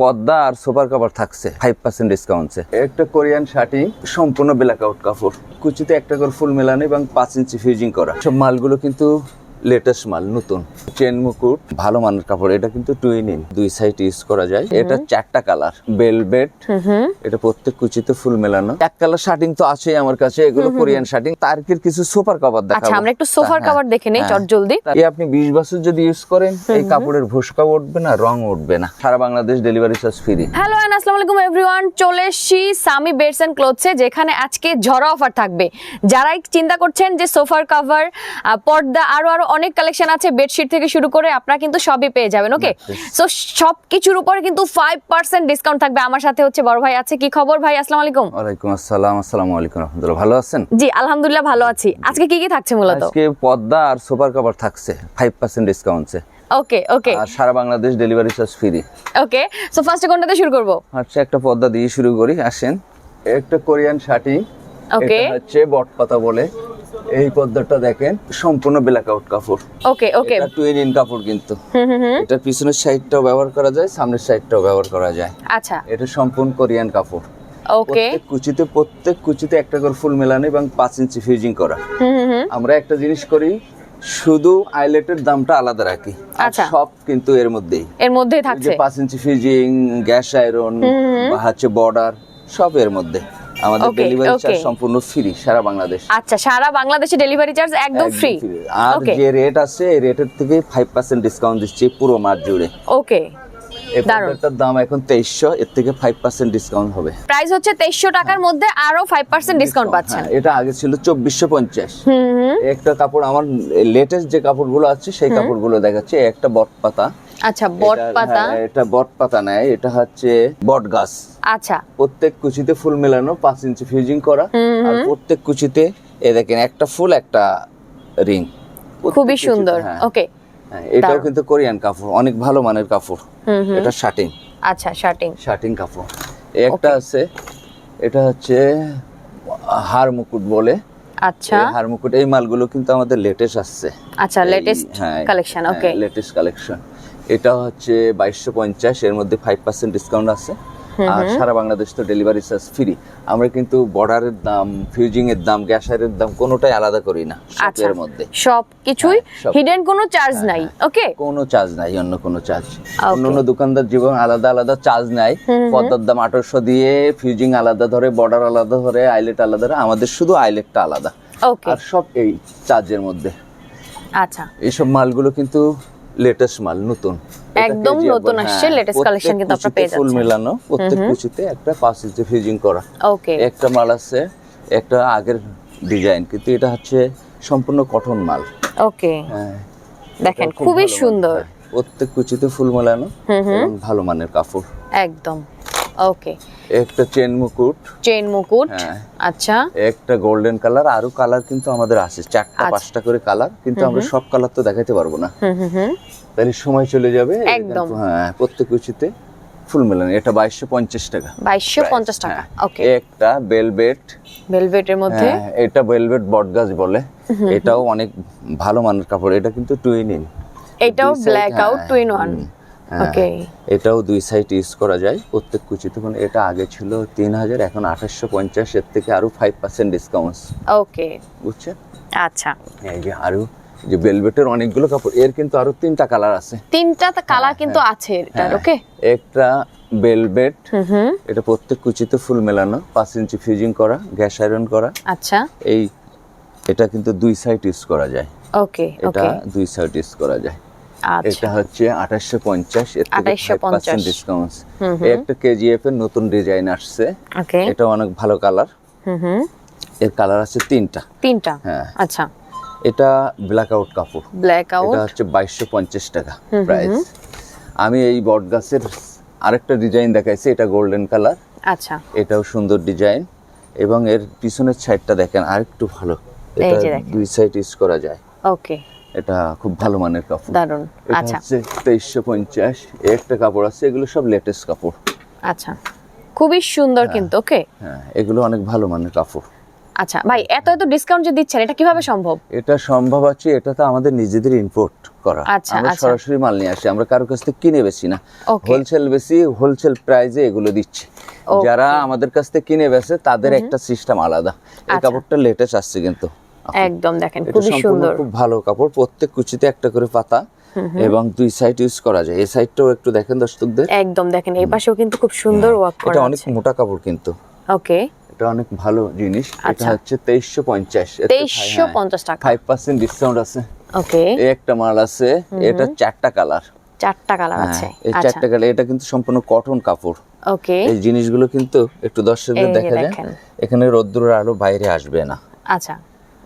পর্দা আর super cover থাকছে ফাইভ পার্সেন্ট ডিসকাউন্টে একটা কোরিয়ান শার্টি সম্পূর্ণ ব্ল্যাক আউট কাপড়। কুচিতে একটা করে ফুল মেলানো এবং পাঁচ ইঞ্চি ফিউজিং করা। সব মালগুলো কিন্তু লেটেস্ট মাল নতুন। চেন মুকুট ভালো মানের কাপড় এটা কিন্তু টুইন ইন দুই সাইড ইউজ করা যায়। এটা চারটা কালার বেলভেট এটা প্রত্যেক কুচিতে ফুল মেলানো। এক কালার শার্টিং তো আছেই আমার কাছে এগুলো কোরিয়ান শার্টিং তারকের কিছু সোফার কভার দেখাবো। আচ্ছা আমরা একটু সোফার হ্যাঁ, কভার দেখে নেই হ্যাঁ। চট জলদি। এই আপনি বিশ বছর যদি ইউজ করেন এই কাপড়ের ভুসকা উঠবে না রং উঠবে না। সারা Bangladesh delivery charge free hello আসসালামু আলাইকুম এভরিওয়ান চলে এসেছি সামি বেডস এন্ড ক্লোথসে যেখানে আজকে ঝরা অফার থাকবে। যারাই চিন্তা করছেন যে সোফার কভার পর্দা আরও আরও অনেক কালেকশন আছে বেডশিট থেকে শুরু করে আপনারা কিন্তু সবই পেয়ে যাবেন ওকে সো সব কিছুর উপরে কিন্তু ফাইভ পার্সেন্ট ডিসকাউন্ট থাকবে। আমার সাথে হচ্ছে বড় ভাই আছে। কি খবর ভাই? আসসালামু আলাইকুম। ওয়ালাইকুম আসসালাম। আসসালামু আলাইকুম রহমতুল্লাহ। ভালো আছেন? জি আলহামদুলিল্লাহ ভালো আছি। আজকে কি কি থাকছে মূলত? আজকে পর্দা আর সুপার কভার থাকছে ফাইভ পার্সেন্ট ডিসকাউন্টে ওকে ওকে আর সারা Bangladesh delivery charge free okay so ফার্স্টে কোনটাতে শুরু করব? আচ্ছা একটা পর্দা দিয়ে শুরু করি আসেন। একটা কোরিয়ান শার্টি Okay. এটা হচ্ছে বটপাতা বলে। এই পর্দাটা দেখেন সম্পূর্ণ ব্ল্যাক আউট কাপড়। ওকে ওকে এটা টুইন ইন কাপড় কিন্তু। এটা পিছনের সাইডটাও ব্যবহার করা যায় সামনের সাইডটাও ব্যবহার করা যায়। আচ্ছা। এটা সম্পূর্ণ কোরিয়ান কাপড়। ওকে কুচিতে প্রত্যেক কুচিতে একটা করে ফুল মেলানো এবং পাঁচ ইঞ্চি ফিউজিং করা। আমরা একটা জিনিস করি শুধু আইলেটের দামটা আলাদা রাখি। আচ্ছা। সব কিন্তু এর মধ্যেই। এর মধ্যেই থাকছে যে থাকছে। পাঁচ ইঞ্চি ফিজিং গ্যাস আয়রন বা হচ্ছে বর্ডার সব এর মধ্যে। আমাদের ডেলিভারি চার্জ সম্পূর্ণ ফ্রি সারা বাংলাদেশ। আচ্ছা সারা বাংলাদেশে ডেলিভারি চার্জ একদম ফ্রি আর যে রেট আছে এই রেটের থেকে 5% ডিসকাউন্ট দিচ্ছি পুরো মাস জুড়ে। ওকে। প্রোডাক্টটার দাম এখন তেইশশো এর থেকে ফাইভ পার্সেন্ট ডিসকাউন্ট হবে। প্রাইস হচ্ছে তেইশশো টাকার মধ্যে আরও ফাইভ পার্সেন্ট ডিসকাউন্ট পাচ্ছেন। হ্যাঁ, এটা আগে ছিল চব্বিশশো পঞ্চাশ। একটা কাপড় আমার লেটেস্ট যে কাপড়গুলো আছে সেই কাপড়গুলো দেখাচ্ছে। একটা বট পাতা। আচ্ছা বট এটা- পাতা। হ্যাঁ, এটা বট পাতা নেয় এটা হচ্ছে বট গাছ। আচ্ছা। প্রত্যেক কুচিতে ফুল মেলানো পাঁচ ইঞ্চি ফিউজিং করা। আর প্রত্যেক কুচিতে এ দেখেন একটা ফুল একটা রিং খুবই সুন্দর। ওকে এটাও কিন্তু কোরিয়ান কাপড় অনেক ভালো মানের কাপড় এটা শার্টিং আচ্ছা শার্টিং শার্টিং কাপড় একটা আছে এটা হচ্ছে হার মুকুট বলে। আচ্ছা। হার মুকুট এই মালগুলো কিন্তু আমাদের লেটেস্ট আসছে। আচ্ছা লেটেস্ট হ্যাঁ, কালেকশন ওকে। লেটেস্ট কালেকশন এটা হচ্ছে বাইশশো পঞ্চাশ এর মধ্যে ফাইভ পার্সেন্ট ডিসকাউন্ট আছে। আর সারা বাংলাদেশ তো ডেলিভারি চার্জ ফ্রি আমরা কিন্তু বর্ডারের দাম ফিউজিং এর দাম গ্যাসারের দাম কোনোটাই আলাদা করি না আচ্ছা এর মধ্যে। সব কিছুই হ্যাঁ, হিডেন কোনো চার্জ নাই ওকে কোনো চার্জ নাই অন্য কোনো চার্জ অন্য অন্য দোকানদার জীবন আলাদা আলাদা চার্জ নাই। পদ্মার দাম আঠারোশো দিয়ে ফিউজিং আলাদা ধরে বর্ডার আলাদা ধরে আইলেট আলাদা ধরে আমাদের শুধু আইলেটটা আলাদা। আর সব এই চার্জের মধ্যে। আচ্ছা। এইসব মালগুলো কিন্তু লেটেস্ট মাল নতুন। একদম নতুন আসছে, লেটেস্ট কালেকশন কিন্তু আপনারা পেয়ে যাচ্ছেন। ফুল মেলানো প্রত্যেক কুচিতে একটা পাঁচ ইঞ্চি করা। ওকে একটা মাল আছে একটা আগের ডিজাইন কিন্তু এটা হচ্ছে সম্পূর্ণ কটন মাল। ওকে হ্যাঁ দেখেন খুবই সুন্দর। হ্যাঁ। প্রত্যেক কুচিতে ফুল মেলানো ভালো মানের কাপড়। একদম। ওকে একটা চেন মুকুট। চেন মুকুট। হ্যাঁ। আচ্ছা। একটা গোল্ডেন কালার আরও কালার কিন্তু আমাদের আছে চারটা আচ্ছা। পাঁচটা করে কালার কিন্তু আমরা সব কালার তো দেখাতে পারব না। তাহলে সময় চলে যাবে। একদম। হ্যাঁ প্রত্যেক কুচিতে ফুল মেলানো। এটা বাইশশো পঞ্চাশ টাকা। বাইশশো পঞ্চাশ টাকা। হ্যাঁ। ওকে একটা বেলবেট ভেলভেটের মধ্যে? হ্যাঁ এটা বেলবেট বটগাছ বলে। এটাও অনেক ভালো মানের কাপড়। এটা কিন্তু টুইন ইন এটাও ব্ল্যাক আউট হ্যাঁ, টুইন ওয়ান হ্যাঁ, এটাও দুই সাইড ইউজ করা যায়। প্রত্যেক কুচিতে মানে এটা আগে ছিল তিন হাজার এখন আঠাশশো পঞ্চাশ এর থেকে আরও ফাইভ পার্সেন্ট ডিসকাউন্ট ওকে বুঝছেন? আচ্ছা। এই যে আরও যে বেলভেটের অনেকগুলো কাপড় এর কিন্তু আরও তিনটা কালার আছে। তিনটা কালার কিন্তু আছে এটার হ্যাঁ, ওকে একটা বেলভেট এটা প্রত্যেক কুচিতে ফুল মেলানো পাঁচ ইঞ্চি ফিউজিং করা গ্যাস আয়রন করা। আচ্ছা। এই এটা কিন্তু দুই সাইড ইউজ করা যায়। ওকে এটা দুই সাইড ইউজ করা যায়। এটা হচ্ছে আঠাশশো পঞ্চাশ এর থেকে 2850 ডিসকাউন্ট একটা কেজিএফ এর নতুন ডিজাইন আসছে। এটা অনেক ভালো কালার হুম হুম। এর কালার আছে তিনটা। তিনটা? হ্যাঁ। আচ্ছা। এটা ব্ল্যাক আউট কাপড়। ব্ল্যাক এটা হচ্ছে বাইশশো পঞ্চাশ টাকা প্রাইস আমি এই বট গাছের আরেকটা ডিজাইন দেখাইছি এটা গোল্ডেন কালার আচ্ছা। এটাও সুন্দর ডিজাইন এবং এর পিছনের সাইডটা দেখেন আরেকটু ভালো। এটা দুই সাইড ইউজ করা যায়। ওকে। এটা খুব ভালো মানের কাপড়। দারুণ আচ্ছা। তেইশশো পঞ্চাশ একটা কাপড় আছে এগুলো সব লেটেস্ট কাপড়। আচ্ছা। খুবই সুন্দর কিন্তু ওকে? হ্যাঁ এগুলো অনেক ভালো মানের কাপড়। আচ্ছা ভাই এত এত ডিসকাউন্ট যে দিচ্ছেন এটা কীভাবে সম্ভব? এটা সম্ভব আছে এটা তো আমাদের নিজেদের ইম্পোর্ট করা। আচ্ছা, আমরা আচ্ছা। সরাসরি মাল নিয়ে আসি আমরা কারও কাছ থেকে কিনে বেশি না। হোলসেল বেশি হোলসেল প্রাইজে এগুলো দিচ্ছি। যারা আমাদের কাছ থেকে কিনে বেছে তাদের একটা সিস্টেম আলাদা। এই আচ্ছা। কাপড়টা লেটেস্ট আসছে কিন্তু। একদম দেখেন খুবই সুন্দর। খুব ভালো কাপড়। প্রত্যেক কুচিতে একটা করে পাতা এবং দুই সাইড ইউজ করা যায়। এই সাইডটাও একটু দেখেন দর্শকদের। একদম দেখেন এই পাশেও কিন্তু খুব সুন্দর ওয়ার্ক হ্যাঁ, এটা অনেক মোটা কাপড় কিন্তু। ওকে। এটা অনেক ভালো জিনিস। এটা আচ্ছা। হচ্ছে তেইশশো পঞ্চাশ। তেইশশো পঞ্চাশ টাকা। ফাইভ পার্সেন্ট ডিসকাউন্ট আছে। ওকে। এই একটা মাল আছে। এটা চারটা কালার। চারটা কালার আছে। এই আচ্ছা। চারটা কালার। এটা কিন্তু সম্পূর্ণ কটন কাপড়। ওকে। এই জিনিসগুলো কিন্তু একটু দর্শকদের দেখা যায়। এখানে রোদ্দুরের আলো বাইরে আসবে না। আচ্ছা।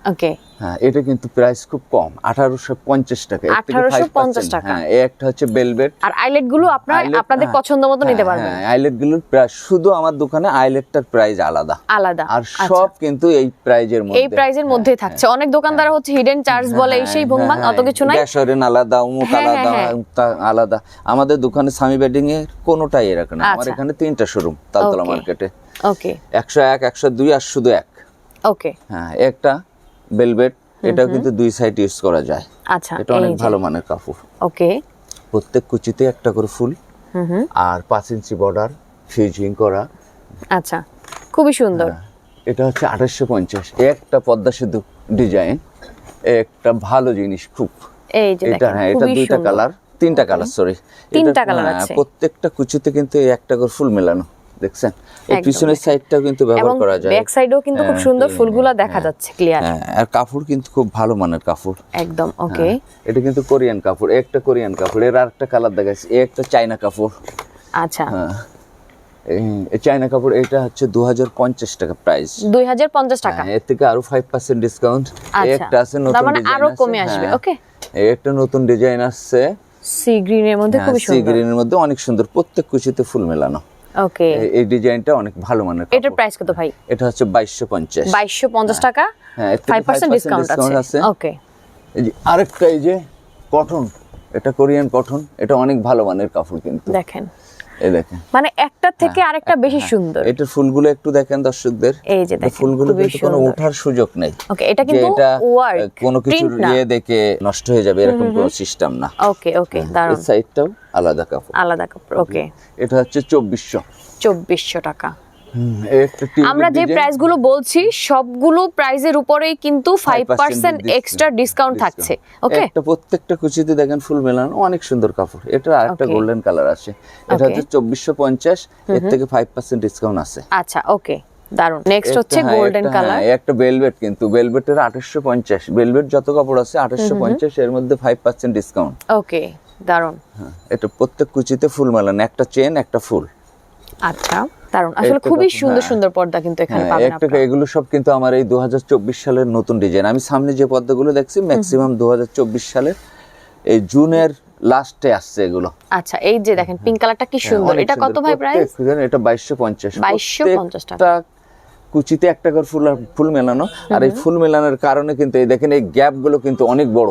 ওকে হ্যাঁ এটা কিন্তু প্রাইস খুব কম আঠারোশো পঞ্চাশ টাকা। 1850 5% টাকা। হ্যাঁ একটা হচ্ছে বেলভেট আর আইলেটগুলো আপনার আপনাদের হ্যাঁ, পছন্দ মতো নিতে হ্যাঁ, পারবেন। হ্যাঁ, আইলেটগুলোর প্রাইস শুধু আমার দোকানে আইলেটটার প্রাইস আলাদা। আলাদা। আর আচ্ছা। সব কিন্তু এই প্রাইজের মধ্যে। এই প্রাইজের মধ্যে থাকছে। অনেক দোকানদার হচ্ছে হিডেন চার্জ বলে এই সেই অত কিছু নাই। গ্যাসরেন আলাদা উমুক হ্যাঁ, হ্যাঁ, আলাদা হ্যাঁ। আলাদা। আমাদের দোকানে স্বামী বেডিং এর কোনোটাই এরকম না। আমার আচ্ছা। এখানে তিনটা শোরুম তালতলা মার্কেটে ওকে একশো এক একশো দুই আর শুধু এক। ওকে হ্যাঁ একটা বেলভেট এটাও কিন্তু দুই সাইড ইউজ করা যায়। আচ্ছা এটা অনেক ভালো মানের কাপড়। ওকে। প্রত্যেক কুচিতে একটা করে ফুল। আর পাঁচ ইঞ্চি বর্ডার ফিউজিং করা। আচ্ছা খুবই সুন্দর। হ্যাঁ, এটা হচ্ছে আঠাশশো পঞ্চাশ। একটা পদ্মা সেতু ডিজাইন একটা ভালো জিনিস খুব। এই যে এটা হ্যাঁ এটা দুইটা কালার তিনটা কালার সরি তিনটা colour আছে। প্রত্যেকটা কুচিতে কিন্তু একটা করে ফুল মেলানো। দেখছেন? এই পিছনের সাইডটাও কিন্তু ব্যবহার করা যায়। ব্যাক সাইডেও কিন্তু খুব হ্যাঁ, সুন্দর ফুলগুলো দেখা যাচ্ছে ক্লিয়ার হ্যাঁ আর কাপড় কিন্তু খুব ভালো মানের কাপড়। একদম ওকে এটা কিন্তু কোরিয়ান কাপড় একটা কোরিয়ান কাপড় এর আরেকটা কালার দেখাচ্ছি এই একটা চাইনা কাপড়। আচ্ছা। হ্যাঁ চাইনা কাপড় এটা হচ্ছে দু টাকা প্রাইস দুই হাজার পঞ্চাশ টাকা। এর থেকে আরও ফাইভ পার্সেন্ট ডিসকাউন্ট। একটা আছে নতুন মানে আরও কমে আসবে, হ্যাঁ। এই একটা নতুন ডিজাইন আসছে। সি গ্রিনের মধ্যে খুবই সি সুন্দর। গ্রিনের মধ্যে অনেক সুন্দর প্রত্যেক কুচিতে ফুল মেলানো। ওকে এই- ডিজাইনটা অনেক ভালো মানের এটার। প্রাইস কত ভাই? এটা হচ্ছে বাইশশো পঞ্চাশ। বাইশশো পঞ্চাশ টাকা? হ্যাঁ, এর থেকে ফাইভ পার্সেন্ট 5% ডিসকাউন্ট আছে। আছে। ওকে এই যে আরেকটা এই যে কটন এটা কোরিয়ান কটন এটা অনেক ভালো মানের কাপড় কিন্তু। দেখেন। এই দেখেন। মানে একটা থেকে হ্যাঁ, আরেকটা বেশি সুন্দর। এটা ফুলগুলো একটু দেখেন দর্শকদের। এই যে দেখেন, ফুলগুলো কিন্তু কোনো ওঠার সুযোগ নেই। ওকে এটা কিন্তু এটা কোনো কিছু ইয়ে দেখে নষ্ট হয়ে যাবে এরকম কোনো সিস্টেম না। ওকে ওকে এই দারুণ সাইডটাও আলাদা কাপড়। আলাদা কাপড় ওকে এটা হচ্ছে চব্বিশশো। চব্বিশশো টাকা। একটা টিউলিপ আমরা যে design, প্রাইসগুলো বলছি সবগুলো প্রাইজের উপরেই কিন্তু 5% এক্সট্রা ডিসকাউন্ট থাকছে ওকে একটা প্রত্যেকটা কুচিতে দেখেন ফুল মেলানো অনেক সুন্দর কাপড়। এটা আরেকটা গোল্ডেন কালার আছে। এটা হচ্ছে চব্বিশশো পঞ্চাশ এর থেকে ফাইভ পার্সেন্ট ডিসকাউন্ট আছে। আচ্ছা ওকে দারুণ নেক্সট হচ্ছে হ্যাঁ, গোল্ডেন কালার হ্যাঁ, একটা বেলভেট কিন্তু বেলভেটের আঠাশশো পঞ্চাশ। বেলভেট যত কাপড় আছে আঠাশশো পঞ্চাশ এর মধ্যে ফাইভ পার্সেন্ট ডিসকাউন্ট ওকে দারুণ এটা প্রত্যেক কুচিতে ফুল মেলানো একটা চেন একটা ফুল। আচ্ছা। আসলে খুবই সুন্দর হ্যাঁ। সুন্দর পর্দা কিন্তু এখানে হ্যাঁ, পাবেন আপনারা। এগুলো সব কিন্তু আমার এই দু সালের নতুন ডিজাইন। আমি সামনে যে পদ্মাগুলো দেখছি ম্যাক্সিমাম দু সালের এই জুনের লাস্টে আসছে এগুলো। আচ্ছা এই যে দেখেন পিঙ্ক কালারটা কি সুন্দর। হ্যাঁ, এটা কত ভাই প্রাইস এটা বাইশশো পঞ্চাশ। 2250 টাকা। কুচিতে একটা করে ফুল ফুল মেলানো। আর এই ফুল মেলানোর কারণে কিন্তু এই দেখেন এই গ্যাপগুলো কিন্তু অনেক বড়।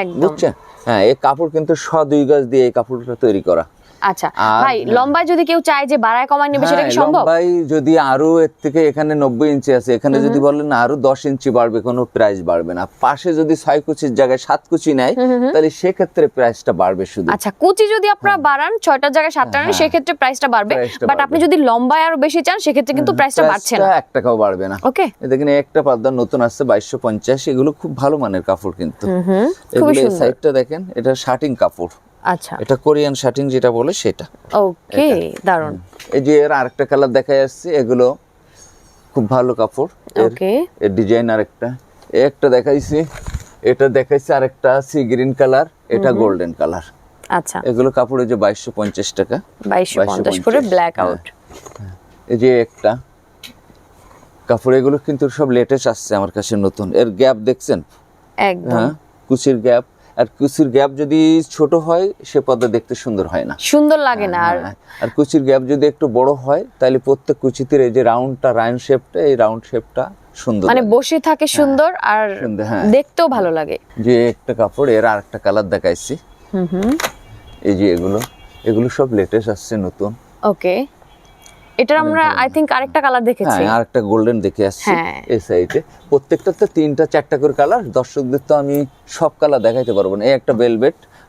একদম। বুঝছেন? হ্যাঁ এই কাপড় কিন্তু শ দুই গজ দিয়ে এই কাপড়টা তৈরি করা। আচ্ছা ভাই লম্বায় যদি কেউ চায় যে বাড়ায় কমায় নেবে সেটা কি হ্যাঁ, সম্ভব? লম্বাই যদি আরও এর থেকে এখানে নব্বই ইঞ্চি আছে এখানে যদি বলেন আরও দশ ইঞ্চি বাড়বে কোনো প্রাইস বাড়বে না। পাশে যদি ছয় কুচির জায়গায় সাত কুচি নেয় তাহলে সেক্ষেত্রে প্রাইসটা বাড়বে শুধু। আচ্ছা কুচি যদি আপনারা বাড়ান ছয়টার জায়গায় সাতটা নেন সেক্ষেত্রে প্রাইসটা বাড়বে। হ্যাঁ। বাট আপনি যদি লম্বায় আরও বেশি চান সেক্ষেত্রে কিন্তু প্রাইসটা বাড়ছে না। প্রাইসটা এক টাকাও বাড়বে না। ওকে দেখেন একটা পাবদা নতুন আসছে বাইশশো পঞ্চাশ এগুলো খুব ভালো মানের কাপড় কিন্তু। এগুলো সাইডটা দেখেন এটা শার্টিং কাপড়। আচ্ছা। এটা কোরিয়ান শার্টিং যেটা বলে সেটা। ওকে দারুণ এই যে এর আরেকটা কালার দেখা যাচ্ছে এগুলো খুব ভালো কাপড়। ওকে। এর ডিজাইন আরেকটা। একটা দেখাইছি এটা দেখাইছে আরেকটা সি গ্রিন কালার এটা গোল্ডেন কালার। আচ্ছা। এগুলো কাপড় যে বাইশশো পঞ্চাশ টাকা। বাইশশো পঞ্চাশ করে ব্ল্যাক। আউট এই যে একটা কাপড় এগুলো কিন্তু সব লেটেস্ট আসছে আমার কাছে নতুন। এর গ্যাপ দেখছেন? একদম। হ্যাঁ কুচির গ্যাপ আর কুচির গ্যাপ যদি ছোট হয় সে পদ্মা দেখতে সুন্দর হয় না। সুন্দর লাগে না আর হ্যাঁ, আর কুচির গ্যাপ যদি একটু বড় হয় তাহলে প্রত্যেক কুচিতে এই যে রাউন্ডটা রাউন্ড শেপটা এই রাউন্ড শেপটা সুন্দর মানে বসে থাকে সুন্দর আর হ্যাঁ। দেখতেও ভালো লাগে। যে একটা কাপড় এর আর একটা কালার দেখাইছি। হুম হুম। এই যে এগুলো এগুলো সব লেটেস্ট আসছে নতুন। ওকে। এটার আমরা আই থিংক আরেকটা কালার দেখেছি। হ্যাঁ আর একটা গোল্ডেন দেখে আসছি হ্যাঁ। এই সাইডে প্রত্যেকটাতে তিনটা চারটা করে কালার দর্শকদের তো আমি সব কালার দেখাইতে পারব না। এই একটা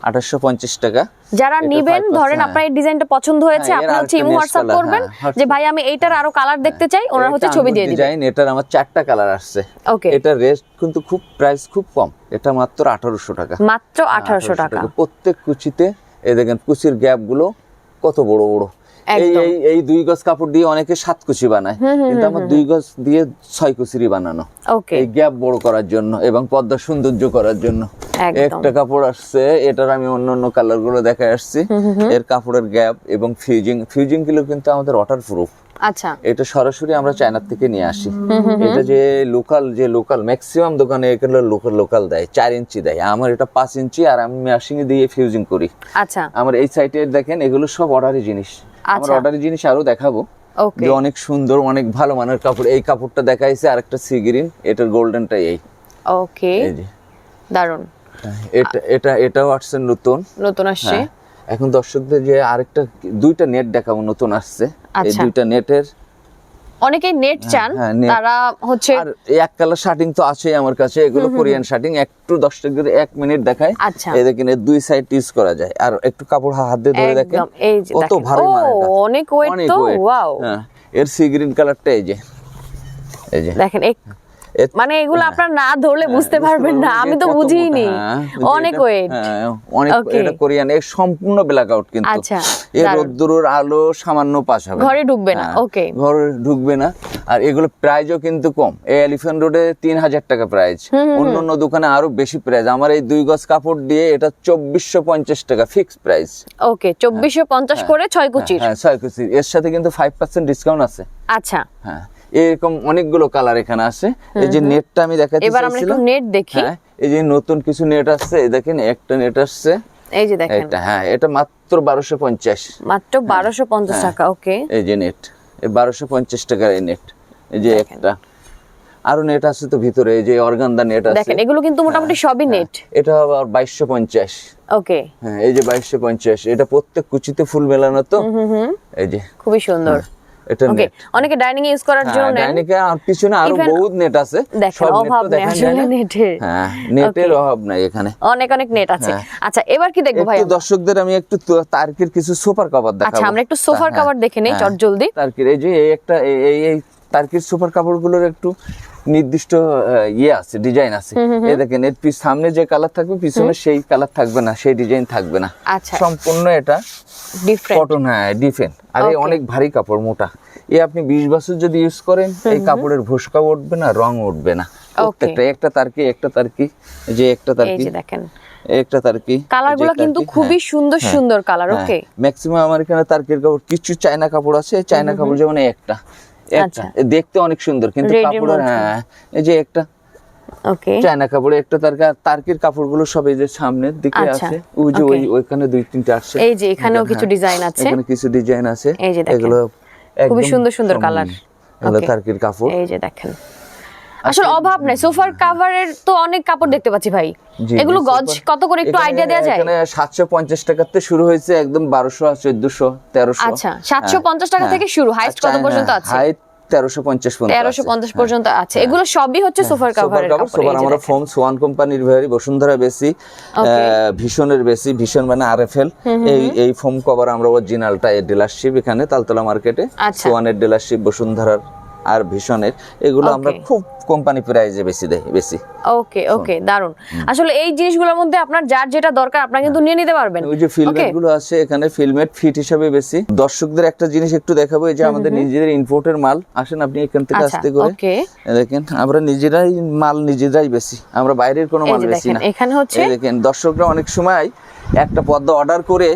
আঠাশশো পঞ্চাশ টাকা। যারা নিবেন ধরেন হ্যাঁ। আপনার এই ডিজাইনটা পছন্দ হয়েছে হ্যাঁ, আপনি হচ্ছে ইমো হোয়াটসঅ্যাপ করবেন হ্যাঁ, যে ভাই আমি এইটার আরও কালার দেখতে চাই। ওনারা হচ্ছে ছবি দিয়ে দিবেন ডিজাইন এটার আমার চারটা কালার আসছে। ওকে এটা রেস্ট কিন্তু খুব প্রাইস খুব কম। এটা মাত্র আঠারোশো টাকা। মাত্র আঠারোশো টাকা। প্রত্যেক কুচিতে এই দেখেন কুচির গ্যাপগুলো কত বড় বড়। এই এই এই দুই গজ কাপড় দিয়ে অনেকে সাত কুচি বানায় কিন্তু আমার দুই গজ দিয়ে ছয় কুচিরই বানানো। এই গ্যাপ বড় করার জন্য এবং পর্দা সৌন্দর্য করার জন্য। একটা কাপড় আসছে এটার আমি অন্য অন্য কালারগুলো দেখায় আসছি। এর কাপড়ের গ্যাপ এবং ফিউজিং ফিউজিংগুলো কিন্তু আমাদের ওয়াটার প্রুফ আচ্ছা। এটা সরাসরি আমরা চায়নার থেকে নিয়ে আসি। এটা যে লোকাল যে লোকাল ম্যাক্সিমাম দোকানে এগুলো লোকাল লোকাল দেয় চার ইঞ্চি দেয়। আমার এটা পাঁচ ইঞ্চি আর আমি মেশিং দিয়ে ফিউজিং করি। আচ্ছা। আমার এই সাইটে দেখেন এগুলো সব অর্ডারি জিনিস। আমার অর্ডারের জিনিস আরও দেখাবো। যে অনেক সুন্দর অনেক ভালো মানের কাপড়। এই কাপড়টা দেখাইছে আর একটা সি গ্রিন এটার গোল্ডেনটাই এই। ওকে এই যে। দারুণ এটা এটা এটাও আসছে নতুন। নতুন আসছে। হ্যাঁ। এখন দর্শকদের যে আরেকটা দুইটা নেট দেখাবো নতুন আসছে। এই আচ্ছা। দুইটা নেটের অনেকেই নেট চান হ্যাঁ, তারা হচ্ছে আর এক কালার শার্টিং তো আছেই আমার কাছে এগুলো কোরিয়ান শার্টিং একটু দর্শকদের এক মিনিট দেখায়। আচ্ছা। এই দেখেন এর দুই সাইড ইউজ করা যায়। আর একটু কাপড় হাত দিয়ে ধরে দেখেন একদম এই যে কত। ভারী ও অনেক ওয়েট তো? ওয়াও হ্যাঁ এর সি গ্রিন কালারটা এই যে এই যে। দেখেন এক- মানে এগুলো আপনার না ধরলে বুঝতে হ্যাঁ, পারবেন না আমি তো বুঝিনি। হ্যাঁ, অনেক ওয়েট হ্যাঁ, অনেক এটা কোরিয়ান এর সম্পূর্ণ ব্ল্যাক আউট কিন্তু। আচ্ছা, এর। রোদ্দুরের আলো সামান্য পাস হবে ঘরে ঢুকবে না, হ্যাঁ, okay. ঘরে ঢুকবে না। আর এগুলো প্রাইজও কিন্তু কম। এই এলিফ্যান্ট রোডে তিন হাজার টাকা প্রাইস অন্য অন্য দোকানে আরও বেশি প্রাইস আমার এই দুই গজ কাপড় দিয়ে এটা চব্বিশশো পঞ্চাশ টাকা ফিক্স প্রাইস ওকে চব্বিশশো পঞ্চাশ করে ছয় কুচির। হ্যাঁ ছয় কুচি এর সাথে কিন্তু ফাইভ পার্সেন্ট ডিসকাউন্ট আছে। আচ্ছা। হ্যাঁ এরকম অনেকগুলো কালার এখানে আছে। এই যে নেটটা আমি দেখাতে এবার আমরা একটু নেট দেখি। হ্যাঁ এই যে নতুন কিছু নেট আসছে দেখেন একটা নেট আসছে। এই যে দেখেন। এটা হ্যাঁ এটা মাত্র বারোশো পঞ্চাশ। মাত্র বারোশো পঞ্চাশ হ্যাঁ। টাকা ওকে এই যে নেট এই বারোশো পঞ্চাশ টাকার এই নেট এই যে একটা। আরও নেট আছে তো ভিতরে এই যে অর্গানদা নেট আছে। দেখেন এগুলো কিন্তু মোটামুটি সবই নেট এটা আবার বাইশশো পঞ্চাশ। ওকে হ্যাঁ এই যে বাইশশো পঞ্চাশ এটা প্রত্যেক কুচিতে ফুল মেলানো তো। এই যে। খুবই সুন্দর। এটা নেট অনেকে ডাইনিং ইউজ করার জন্য ডাইনিং এ আর পিছনে আরও বহুত নেট আছে। সব অভাব নেই আসলে নেটে হ্যাঁ নেটের অভাব নাই এখানে। অনেক অনেক নেট আছে। হ্যাঁ। আচ্ছা এবার কি দেখব ভাই একটু দর্শকদের আমি একটু তারকির কিছু সুপার কভার দেখাবো। আচ্ছা আমরা একটু সোফার হ্যাঁ, কভার দেখে নেই হ্যাঁ। চট জলদি। তার্কির এই যে এই একটা এই- এই এই তার্কির সুপার কাপড়গুলোর একটু নির্দিষ্ট ইয়ে আছে ডিজাইন আছে। এই দেখেন এর সামনে যে কালার থাকবে পিছনে সেই কালার থাকবে না সেই ডিজাইন থাকবে না। আচ্ছা। সম্পূর্ণ এটা কটন হ্যাঁ ডিফেন্ট আর এই অনেক ভারী কাপড় মোটা। এ আপনি বিশ বছর যদি ইউজ করেন এই কাপড়ের ভুসকা উঠবে না রং উঠবে না। প্রত্যেকটা একটা তারকি একটা তারকি যে একটা তারকি দেখেন। একটা তারকি কালারগুলো কিন্তু খুবই সুন্দর সুন্দর কালার ওকে ম্যাক্সিমাম আমার এখানে তার্কির কাপড় কিছু চায়না কাপড় আছে চায়না কাপড় যেমন একটা। একটা। আচ্ছা। দেখতে অনেক সুন্দর কিন্তু কাপড়ের হ্যাঁ এই যে একটা ওকে। চায়না কাপড়ে একটা তার তার্কির কাপড়গুলো সব এই যে সামনের দিকে আচ্ছা, আছে। ওই যে ওই. ওইখানে দুই তিনটা আসছে। এই যে এখানেও কিছু হ্যাঁ, ডিজাইন আছে। এখানে কিছু ডিজাইন আছে। এই যে দেখেন। এগুলো খুবই সুন্দর সুন্দর কালার এগুলো Okay. তার্কির কাপড়। এই যে দেখেন। আসলে অভাব নাই। সোফার কাভারের তো অনেক কাপড় দেখতে পাচ্ছি ভাই। এগুলো গজ কত করে একটু আইডিয়া দেওয়া যায়? এখানে সাতশো পঞ্চাশ টাকাতে শুরু হয়েছে একদম বারোশো চোদ্দশো তেরোশো। আচ্ছা, 750 টাকা থেকে শুরু, highest কত পর্যন্ত আছে? হাইট তেরোশো পঞ্চাশ পর্যন্ত তেরোশো আছে। পঞ্চাশ পর্যন্ত আছে। এগুলো সবই হচ্ছে সোফার কাভারের সোফার আমরা। ফোম সোয়ান কোম্পানির ভেরি বসুন্ধরা বেশি ভীষণের বেশি ভীষণ মানে আরএফএল এই এই ফোম কভার আমরা অরিজিনালটা ডিলারশিপ এখানে তালতলা মার্কেটে আচ্ছা। সোয়ানের ডিলারশিপ বসুন্ধরার। আর ভীষণের এগুলো আমরা খুব কোম্পানি প্রাইজে বেশি দেয় বেশি। ওকে ওকে দারুণ আসলে এই জিনিসগুলোর মধ্যে আপনার যার যেটা দরকার আপনারা কিন্তু নিয়ে নিতে পারবেন। ওই যে ফিল্মেট. গুলো আছে এখানে ফিল্মেট ফিট হিসাবে বেশি। দর্শকদের একটা জিনিস একটু দেখাবো এই যে আমাদের নিজেদের ইম্পোর্টের মাল। আসেন আপনি এখান থেকে আচ্ছা, আসতে করে. এই দেখেন আমরা নিজেরাই মাল নিজেরাই বেশি। আমরা বাইরের কোনো মাল বেশি না। এখানে হচ্ছে- দেখেন দর্শকরা অনেক সময় একটা পদ্মা অর্ডার করে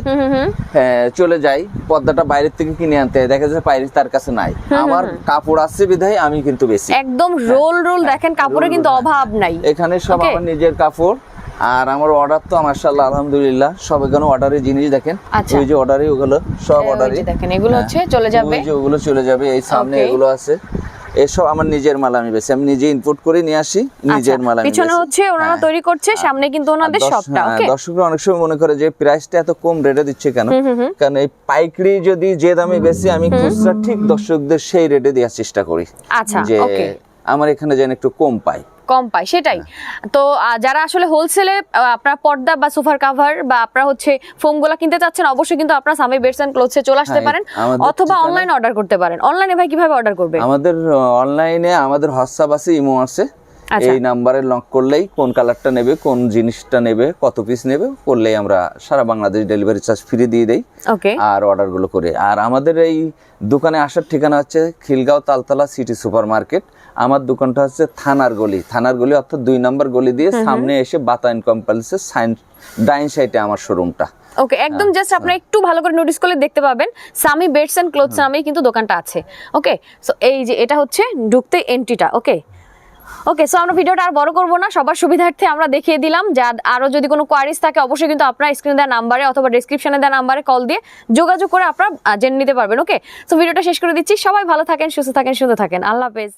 হ্যাঁ, চলে যাই পর্দাটা বাইরের থেকে কিনে আনতে। হয় দেখা যায় বাইরে তার কাছে নাই। আমার কাপড় আছে বিধায় আমি কিন্তু বেশি। একদম রোল রোল দেখেন কাপড়ে কিন্তু অভাব নাই। এখানে সব আমার নিজের কাপড়। আর আমার অর্ডার তো মার্শাল্লাহ আলহামদুলিল্লাহ সব এখানে অর্ডারের জিনিস দেখেন। আচ্ছা। ওই যে অর্ডারে ওগুলো সব অর্ডারে দেখেন এগুলো হচ্ছে চলে যাবে। ওই যে ওগুলো চলে যাবে এই সামনে এগুলো আছে। এসব আমার নিজের মাল আমি বেশি আমি নিজে ইনপুট করে নিয়ে আসি নিজের মাল আমি আচ্ছা, পিছনে হচ্ছে ওনারা হ্যাঁ। তৈরি করছে সামনে কিন্তু ওনাদের সবটা শপটা হ্যাঁ, ওকে দর্শকরা অনেক সময় মনে করে যে প্রাইসটা এত কম রেটে দিচ্ছে কেন? কারণ এই পাইকারি যদি যে দামে বেশি আমি খুচরা ঠিক দর্শকদের সেই রেটে দেওয়ার চেষ্টা করি। আচ্ছা যে ওকে আমার এখানে যেন একটু কম পাই। কম পায় সেটাই। তো যারা আসলে হোলসেলে আপনার পর্দা বা সোফার কাভার বা আপনারা হচ্ছে ফোমগুলো কিনতে চাচ্ছেন অবশ্যই কিন্তু আপনারা সামি বেডস এন্ড ক্লোথসে চলে আসতে হ্যাঁ, পারেন অথবা অনলাইন অর্ডার করতে পারেন। অনলাইনে ভাই কীভাবে অর্ডার করবে আমাদের অনলাইনে আমাদের হোয়াটসঅ্যাপ আছে ইমো আছে। আচ্ছা। এই নাম্বারে লক করলেই কোন কালারটা নেবে কোন জিনিসটা নেবে কত পিস নেবে করলেই আমরা সারা বাংলাদেশ ডেলিভারি চার্জ ফ্রি দিয়ে দেই ওকে। আর অর্ডারগুলো করে। আর আমাদের এই দোকানে আসার ঠিকানা হচ্ছে Khilgaon Taltola city super market আমার দোকানটা হচ্ছে থানার গলি। থানার গলি অর্থাৎ দুই নম্বর গলি দিয়ে সামনে এসে বাতায়ন কম্পালসের সাইন ডাইন সাইডে আমার শোরুমটা ওকে একদম জাস্ট আপনারা একটু ভালো করে নোটিস করলে দেখতে পাবেন সামি বেডস এন্ড ক্লোথস নামেই কিন্তু দোকানটা আছে। ওকে সো এই যে এটা হচ্ছে ঢুকতে এন্ট্রিটা ওকে ওকে সো আমরা ভিডিওটা আর বড় করব না সবার সুবিধার্থে আমরা দেখিয়ে দিলাম। যা আরও যদি কোনো কোয়ারিজ থাকে অবশ্যই কিন্তু আপনার স্ক্রিনে দেওয়া নাম্বারে অথবা ডেসক্রিপশনে দেওয়া নাম্বারে কল দিয়ে যোগাযোগ করে আপনারা জেনে নিতে পারবেন ওকে সো ভিডিওটা শেষ করে দিচ্ছি। সবাই ভালো থাকেন সুস্থ থাকেন সুন্দর থাকেন। আল্লাহ হাফেজ।